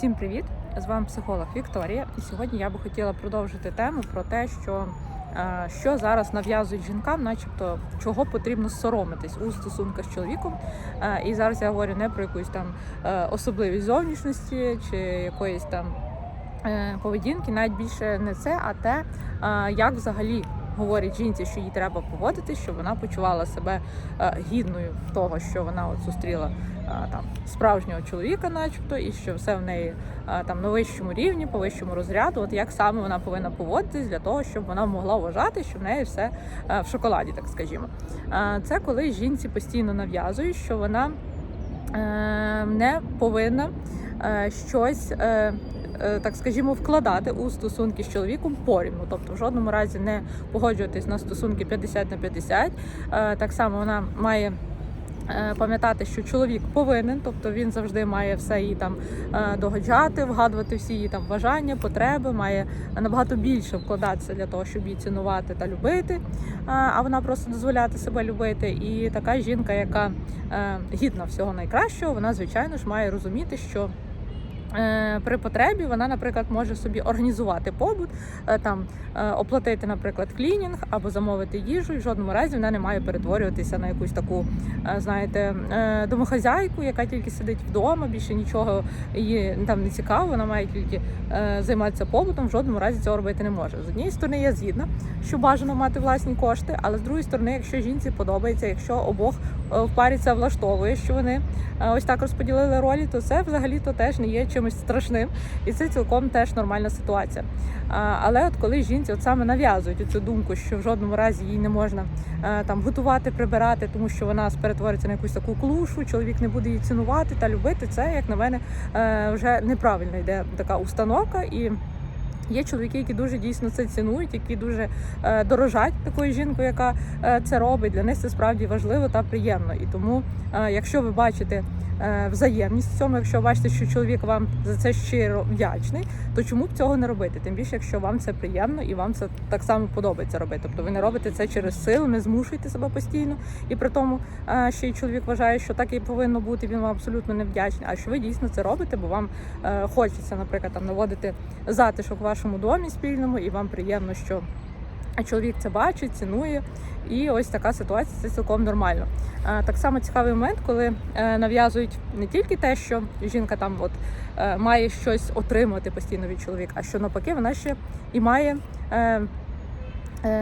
Всім привіт! З вами психолог Вікторія. І сьогодні я би хотіла продовжити тему про те, що, е, що зараз нав'язують жінкам, начебто чого потрібно соромитись у стосунках з чоловіком. Е, І зараз я говорю не про якусь там е, особливість зовнішності чи якоїсь там поведінки, навіть більше не це, а те, як взагалі. Говорять жінці, що їй треба поводити, щоб вона почувала себе гідною того, що вона от зустріла там справжнього чоловіка, начебто, і що все в неї там на вищому рівні, по вищому розряду. От як саме вона повинна поводитись для того, щоб вона могла вважати, що в неї все в шоколаді, так скажімо. Це коли жінці постійно нав'язують, що вона е, не повинна е, щось. е, Так скажімо, вкладати у стосунки з чоловіком порівну, тобто в жодному разі не погоджуватись на стосунки 50 на 50. Е, Так само вона має пам'ятати, що чоловік повинен, тобто він завжди має все її там е, догоджати, вгадувати всі її там бажання, потреби, має набагато більше вкладатися для того, щоб її цінувати та любити. Е, А вона просто дозволяти себе любити. І така жінка, яка е, гідна всього найкращого, вона звичайно ж має розуміти, що. Е, При потребі вона, наприклад, може собі організувати побут, е, там е, оплатити, наприклад, клінінг або замовити їжу. І в жодному разі вона не має перетворюватися на якусь таку, знаєте, домохазяйку, яка тільки сидить вдома, більше нічого її там не цікаво. Вона має тільки займатися побутом. В жодному разі цього робити не може. З однієї сторони, я згідна, що бажано мати власні кошти, але з другої сторони, якщо жінці подобається, якщо обох в парі це влаштовує, що вони ось так розподілили ролі, то це взагалі то теж не є чимось страшним, і це цілком теж нормальна ситуація. Але от коли жінці от саме нав'язують цю думку, що в жодному разі їй не можна е, там готувати, прибирати, тому що вона перетвориться на якусь таку клушу, чоловік не буде її цінувати та любити, це як на мене е, вже неправильно йде така установка і. Є чоловіки, які дуже дійсно це цінують, які дуже е, дорожать такою жінкою, яка е, це робить. Для них це справді важливо та приємно. І тому, е, якщо ви бачите взаємність в цьому, якщо бачите, що чоловік вам за це щиро вдячний, то чому б цього не робити? Тим більше, якщо вам це приємно і вам це так само подобається робити. Тобто ви не робите це через силу, не змушуєте себе постійно, і при тому е, ще й чоловік вважає, що так і повинно бути. Він вам абсолютно не вдячний. А що ви дійсно це робите, бо вам е, хочеться, наприклад, там наводити затишок в вашому домі спільному, і вам приємно, що чоловік це бачить, цінує. І ось така ситуація це цілком нормально. Е, Так само цікавий момент, коли е, нав'язують не тільки те, що жінка там от е, має щось отримати постійно від чоловіка, а що навпаки, вона ще і має.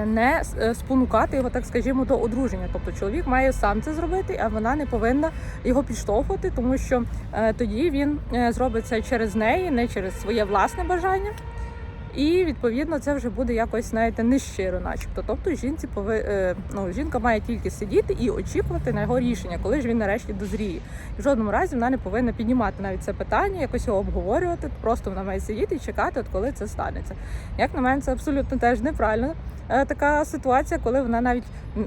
Не спонукати його, так скажімо, до одруження. Тобто чоловік має сам це зробити, а вона не повинна його підштовхувати, тому що тоді він зробить це через неї, не через своє власне бажання. І відповідно це вже буде якось, знаєте, нещиро, начебто. Тобто жінці пови... е, ну, жінка має тільки сидіти і очікувати на його рішення, коли ж він нарешті дозріє. І в жодному разі вона не повинна піднімати навіть це питання, якось його обговорювати. Просто вона має сидіти і чекати, от коли це станеться. Як на мене, це абсолютно теж неправильно. Е, Така ситуація, коли вона навіть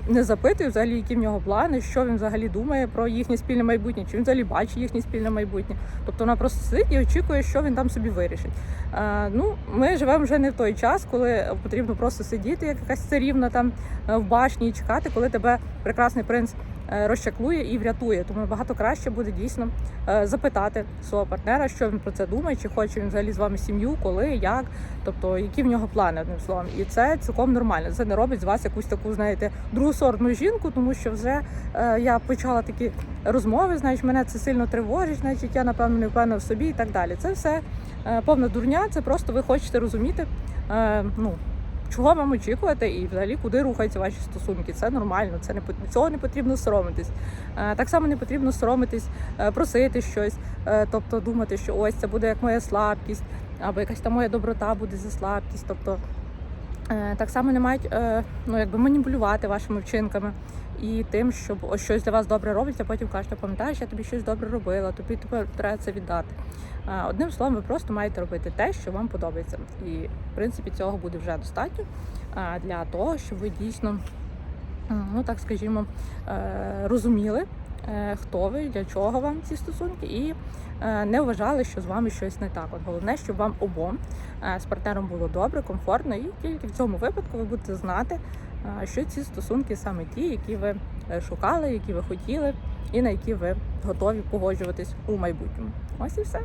не запитує взагалі, які в нього плани, що він взагалі думає про їхнє спільне майбутнє, чи він взагалі бачить їхнє спільне майбутнє. Тобто вона просто сидить і очікує, що він там собі вирішить. Е, ну, ми живемо вже не в той час, коли потрібно просто сидіти, як якась царівна там е, в башні і чекати, коли тебе прекрасний принц розчаклує і врятує. Тому багато краще буде дійсно е, запитати свого партнера, що він про це думає, чи хоче він взагалі з вами сім'ю, коли, як, тобто які в нього плани одним словом. І це цілком нормально. Це не робить з вас якусь таку, знаєте, другосортну жінку, тому що вже е, я почала такі розмови, знаєш, мене це сильно тривожить, значить я напевно не впевнена в собі і так далі. Це все е, повна дурня. Це просто ви хочете розуміти, е, ну. Чого вам очікувати і взагалі куди рухаються ваші стосунки? Це нормально, це не цього не потрібно соромитись. Е, Так само не потрібно соромитись, е, просити щось, е, тобто думати, що ось це буде як моя слабкість, або якась там моя доброта буде за слабкість. Тобто так само не мають ну, якби маніпулювати вашими вчинками і тим, щоб ось щось для вас добре роблять, а потім кажете, пам'ятаєш, я тобі щось добре робила, тобі тепер треба це віддати. Одним словом, ви просто маєте робити те, що вам подобається. І в принципі цього буде вже достатньо для того, щоб ви дійсно, ну так скажімо, е, розуміли, е, хто ви, для чого вам ці стосунки, і е, не вважали, що з вами щось не так. От головне, щоб вам обом з партнером було добре, комфортно, і тільки в цьому випадку ви будете знати, що ці стосунки саме ті, які ви е, шукали, які ви хотіли, і на які ви готові погоджуватись у майбутньому. Ось і все.